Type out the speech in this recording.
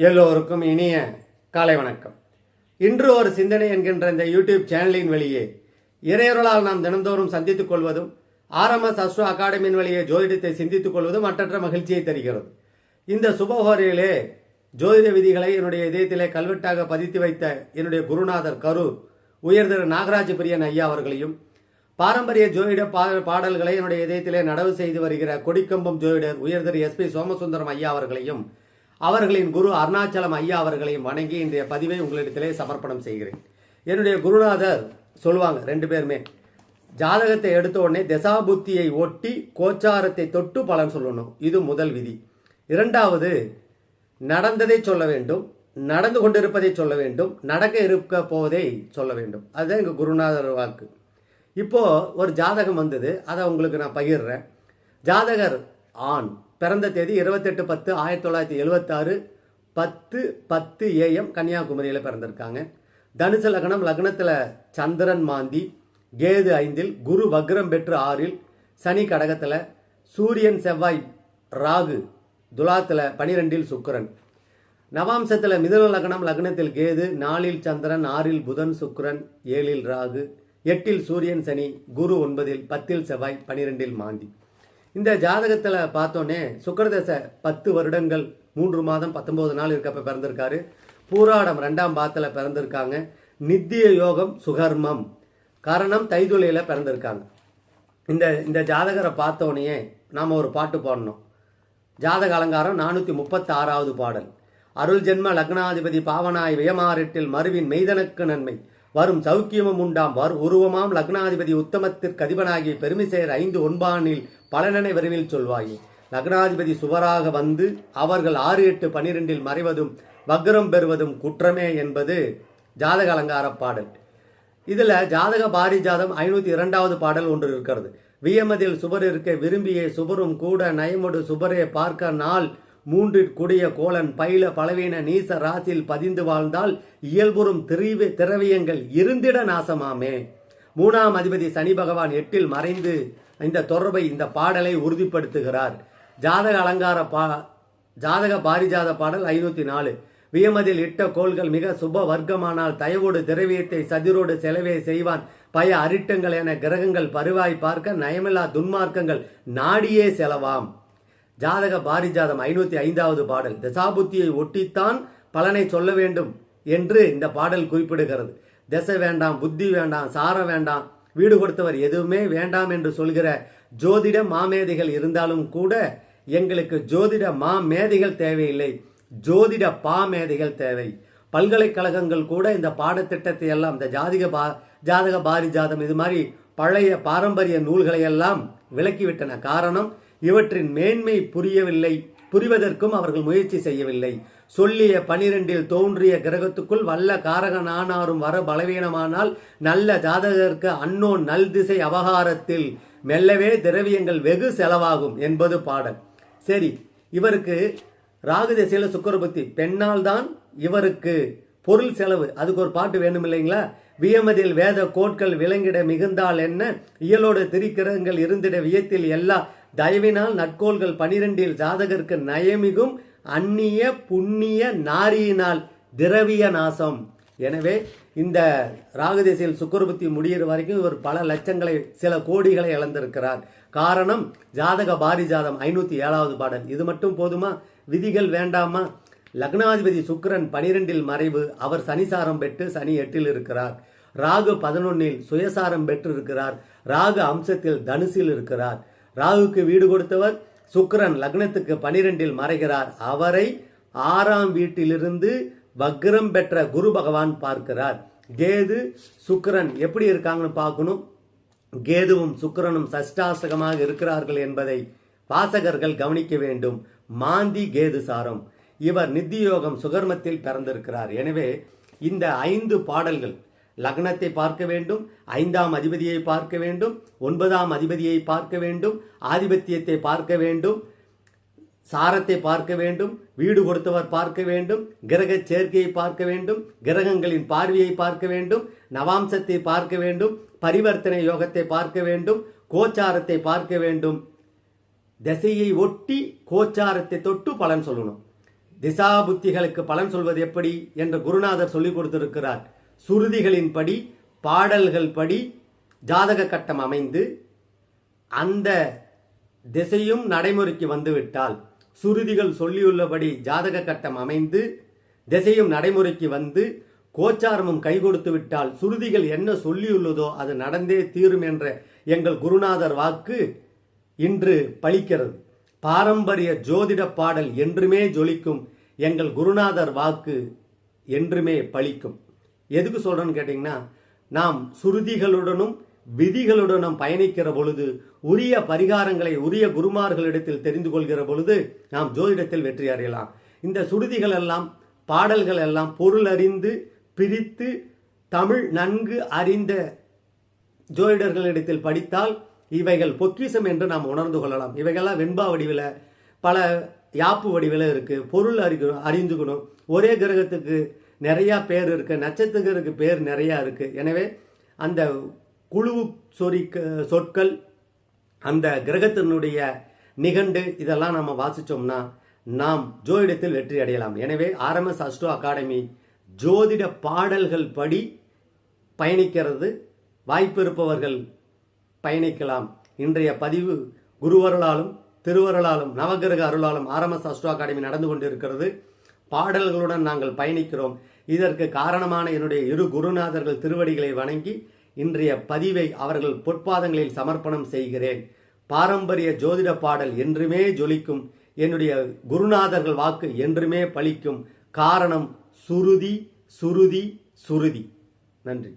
எல்லோருக்கும் இனிய காலை வணக்கம். இன்று ஒரு சிந்தனை என்கின்ற இந்த யூடியூப் சேனலின் வழியே இறையொருளால் நாம் தினந்தோறும் சந்தித்துக் கொள்வதும் ஆர்எம்எஸ் அஸ்ரோ அகாடமியின் வழியே ஜோதிடத்தை சிந்தித்துக் கொள்வதும் மற்றற்ற மகிழ்ச்சியை தருகிறது. இந்த சுபஹோரையிலே ஜோதிட விதிகளை என்னுடைய இதயத்திலே கல்வெட்டாக பதித்து வைத்த என்னுடைய குருநாதர் கரூர் உயர்திரு நாகராஜ பிரியன் ஐயா அவர்களையும் பாரம்பரிய ஜோதிட பாடல்களை என்னுடைய இதயத்திலே நடவு செய்து வருகிற கொடிக்கம்பம் ஜோதிடர் உயர்திரு எஸ் எஸ்பி சோமசுந்தரம் ஐயா அவர்களையும் அவர்களின் குரு அருணாச்சலம் ஐயா அவர்களையும் வணங்கி இன்றைய பதிவை உங்களிடத்திலே சமர்ப்பணம் செய்கிறேன். என்னுடைய குருநாதர் சொல்லுவாங்க ரெண்டு பேருமே ஜாதகத்தை எடுத்த உடனே தசாபுத்தியை ஒட்டி கோச்சாரத்தை தொட்டு பலன் சொல்லணும். இது முதல் விதி. இரண்டாவது நடந்ததை சொல்ல வேண்டும் நடந்து கொண்டிருப்பதை சொல்ல வேண்டும் நடக்க இருக்க போவதை சொல்ல வேண்டும். அதுதான் எங்கள் குருநாதர் வாக்கு இப்போ ஒரு ஜாதகம் வந்தது அதை உங்களுக்கு நான் பகிர்றேன். ஜாதகர் ஆண். பிறந்த தேதி இருபத்தெட்டு பத்து ஆயிரத்தி தொள்ளாயிரத்தி எழுபத்தாறு பத்து பத்து ஏஎம் கன்னியாகுமரியில் பிறந்திருக்காங்க. தனுசு லக்னம் லக்னத்தில் சந்திரன் மாந்தி கேது ஐந்தில் குரு வக்ரம் பெற்று ஆறில் சனி கடகத்தில் சூரியன் செவ்வாய் ராகு துலாத்தில் பனிரெண்டில் சுக்கரன். நவாம்சத்தில் மிதுன லக்னம் லக்னத்தில் கேது நாலில் சந்திரன் ஆறில் புதன் சுக்கரன் ஏழில் ராகு எட்டில் சூரியன் சனி குரு ஒன்பதில் பத்தில் செவ்வாய் பனிரெண்டில் மாந்தி. இந்த ஜாதகத்தில் பார்த்தோன்னே சுக்கரதேச பத்து வருடங்கள் மூன்று மாதம் பத்தொம்போது நாள் இருக்கப்ப பிறந்திருக்காரு. பூராடம் ரெண்டாம் பாத்தில் பிறந்திருக்காங்க. நித்திய யோகம் சுகர்மம். காரணம் தைதுலையில் பிறந்திருக்காங்க. இந்த இந்த ஜாதகரை பார்த்தோன்னே நாம் ஒரு பாட்டு பாடணும். ஜாதக அலங்காரம் நானூற்றி முப்பத்தி ஆறாவது பாடல். அருள் ஜென்ம லக்னாதிபதி பாவனாய் வியமாறிட்டில் மருவின் மெய்தனக்கு நன்மை. வரும் சௌக்கியமும் உண்டாம். வர் உருவமாம் லக்னாதிபதி உத்தமத்திற்கு அதிபனாகி பெருமிசேர் ஐந்து ஒன்பானில் பலனனை விரைவில் சொல்வாயே. லக்னாதிபதி சுவராக வந்து அவர்கள் ஆறு எட்டு பனிரெண்டில் மறைவதும் வக்ரம் பெறுவதும் குற்றமே என்பது ஜாதக அலங்கார பாடல். இதுல ஜாதக பாரிஜாதம் ஐநூத்தி இரண்டாவது பாடல் ஒன்று இருக்கிறது. வியமதில் சுபர் இருக்க விரும்பிய சுபரும் கூட நயமுடு சுபரே பார்க்க நாள் மூன்றிற் கொடிய கோலன் பயில பலவீன நீச ராசியில் பதிந்து வாழ்ந்தால் இயல்புறும் திரிவு திரவியங்கள் இருந்திட நாசமாமே. மூணாம் அதிபதி சனி பகவான் எட்டில் மறைந்து இந்த தொடர்பை இந்த பாடலை உறுதிப்படுத்துகிறார். ஜாதக அலங்கார பா ஜாதக பாரிஜாத பாடல் ஐநூத்தி நாலு. வியமதில் இட்ட கோள்கள் மிக சுப வர்க்கமானால் தயவோடு திரவியத்தை சதிரோடு செலவே செய்வான். பய அரிட்டங்கள் என கிரகங்கள் பருவாய் பார்க்க நயமில்லா துன்மார்க்கங்கள் நாடியே செலவாம். ஜாதக பாரிஜாதம் ஐநூத்தி ஐந்தாவது பாடல் தசாபுத்தியை ஒட்டித்தான் பலனை சொல்ல வேண்டும் என்று இந்த பாடல் குறிப்பிடுகிறது. திசை வேண்டாம் புத்தி வேண்டாம் சாரம் வேண்டாம் வீடு கொடுத்தவர் எதுவுமே வேண்டாம் என்று சொல்கிற ஜோதிட மாமேதைகள் இருந்தாலும் கூட எங்களுக்கு ஜோதிட மாமேதைகள் தேவையில்லை. ஜோதிட பாமேதைகள் தேவை. பல்கலைக்கழகங்கள் கூட இந்த பாடத்திட்டத்தை எல்லாம் இந்த ஜாதிக பா ஜாதக பாரிஜாதம் இது மாதிரி பழைய பாரம்பரிய நூல்களை எல்லாம் விலக்கிவிட்டன காரணம் இவற்றின் மேன்மை புரியவில்லை புரிவதற்கும் அவர்கள் முயற்சி செய்யவில்லை. சொல்லிய பனிரெண்டில் தோன்றிய கிரகத்துக்குள் வல்ல காரகனானாரும் வர பலவீனமானால் நல்ல ஜாதகருக்கு அன்னோன் நல் திசை அபகாரத்தில் மெல்லவே திரவியங்கள் வெகு செலவாகும் என்பது பாடல். சரி இவருக்கு ராகு திசையில சுக்கரபுத்தி பெண்ணால் தான் இவருக்கு பொருள் செலவு. அதுக்கு ஒரு பாட்டு வேணும் இல்லைங்களா? வியமதில் வேத கோட்கள் விளங்கிட மிகுந்தால் என்ன? இயலோடு திரிக்கிரகங்கள் இருந்திட வியத்தில் எல்லா தயவினால் நட்கோள்கள் பனிரெண்டில் ஜாதகருக்கு நயமிகும் அந்நிய புண்ணிய நாரியினால் திரவிய நாசம். எனவே இந்த ராகுதேசியில் சுக்கரபுத்தி முடியிற வரைக்கும் இவர் பல லட்சங்களை சில கோடிகளை இழந்திருக்கிறார். காரணம் ஜாதக பாரிஜாதம் ஐநூத்தி ஏழாவது பாடல். இது மட்டும் போதுமா? விதிகள் வேண்டாமா? லக்னாதிபதி சுக்கரன் பனிரெண்டில் மறைவு. அவர் சனிசாரம் பெற்று சனி எட்டில் இருக்கிறார். ராகு பதினொன்னில் சுயசாரம் பெற்று இருக்கிறார் ராகு அம்சத்தில் தனுசில் இருக்கிறார். ராகுக்கு வீடு கொடுத்தவர் சுக்கரன் லக்னத்துக்கு பனிரெண்டில் மறைகிறார். அவரை ஆறாம் வீட்டிலிருந்து வக்ரம் பெற்ற குரு பகவான் பார்க்கிறார். கேது சுக்கரன் எப்படி இருக்காங்கன்னு பார்க்கணும். கேதுவும் சுக்கரனும் சஷ்டாசகமாக இருக்கிறார்கள் என்பதை வாசகர்கள் கவனிக்க வேண்டும். மாந்தி கேது சாரம். இவர் நித்தியோகம் சுகர்மத்தில் பிறந்திருக்கிறார். எனவே இந்த ஐந்து பாடல்கள் லக்னத்தை பார்க்க வேண்டும் ஐந்தாம் அதிபதியை பார்க்க வேண்டும் ஒன்பதாம் அதிபதியை பார்க்க வேண்டும் ஆதிபத்தியத்தை பார்க்க வேண்டும் சாரத்தை பார்க்க வேண்டும் வீடு கொடுத்தவர் பார்க்க வேண்டும் கிரக சேர்க்கையை பார்க்க வேண்டும் கிரகங்களின் பார்வையை பார்க்க வேண்டும் நவாம்சத்தை பார்க்க வேண்டும் பரிவர்த்தனை யோகத்தை பார்க்க வேண்டும் கோச்சாரத்தை பார்க்க வேண்டும் திசையை ஒட்டி கோச்சாரத்தை தொட்டு பலன் சொல்லணும் திசா புத்திகளுக்கு பலன் சொல்வது எப்படி என்று குருநாதர் சொல்லிக் கொடுத்திருக்கிறார் சுருதிகளின்படி பாடல்கள் படி ஜாதக கட்டம் அமைந்து அந்த திசையும் நடைமுறைக்கு வந்துவிட்டால் சுருதிகள் சொல்லியுள்ளபடி ஜாதக கட்டம் அமைந்து திசையும் நடைமுறைக்கு வந்து கோச்சாரமும் கை கொடுத்து விட்டால் சுருதிகள் என்ன சொல்லியுள்ளதோ அது நடந்தே தீரும் என்ற எங்கள் குருநாதர் வாக்கு இன்று பலிக்கிறது பாரம்பரிய ஜோதிட பாடல் என்றுமே ஜொலிக்கும் எங்கள் குருநாதர் வாக்கு என்றுமே பலிக்கும் எதுக்கு சொல்றேன்னு கேட்டிங்கன்னா நாம் சுருதிகளுடனும் விதிகளுடனும் பயணிக்கிற பொழுது உரிய பரிகாரங்களை உரிய குருமார்களிடத்தில் தெரிந்து கொள்கிற பொழுது நாம் ஜோதிடத்தில் வெற்றி அறியலாம் இந்த சுருதிகள் எல்லாம் பாடல்கள் எல்லாம் பொருள் அறிந்து பிரித்து தமிழ் நன்கு அறிந்த ஜோதிடர்களிடத்தில் படித்தால் இவைகள் பொக்கிஷம் என்று நாம் உணர்ந்து கொள்ளலாம். இவைகள்லாம் வெண்பா வடிவில் பல யாப்பு வடிவில் இருக்கு. பொருள் அறி அறிஞ்சுக்கணும் ஒரே கிரகத்துக்கு நிறையா பேர் இருக்குது நட்சத்திரங்களுக்கு பேர் நிறையா இருக்குது எனவே அந்த குழு சொறி சொற்கள் அந்த கிரகத்தினுடைய நிகண்டு இதெல்லாம் நம்ம வாசிச்சோம்னா நாம் ஜோதிடத்தில் வெற்றி அடையலாம். எனவே ஆர்எம்எஸ் அஸ்ட்ரோ அகாடமி ஜோதிட பாடல்கள் படி பயணிக்கிறது. வாய்ப்பிருப்பவர்கள் பயணிக்கலாம். இன்றைய பதிவு குருவருளாலும் திருவருளாலும் நவகிரக அருளாலும் ஆர்எம்எஸ் அஸ்ட்ரோ அகாடமி நடந்து கொண்டிருக்கிறது. பாடல்களுடன் நாங்கள் பயணிக்கிறோம். இதற்கு காரணமான என்னுடைய இரு குருநாதர்கள் திருவடிகளை வணங்கி இன்றைய பதிவை அவர்கள் பொற்பாதங்களில் சமர்ப்பணம் செய்கிறேன். பாரம்பரிய ஜோதிட பாடல் என்றுமே ஜொலிக்கும் என்னுடைய குருநாதர்கள் வாக்கு என்றுமே பலிக்கும் காரணம் சுருதி சுருதி சுருதி. நன்றி.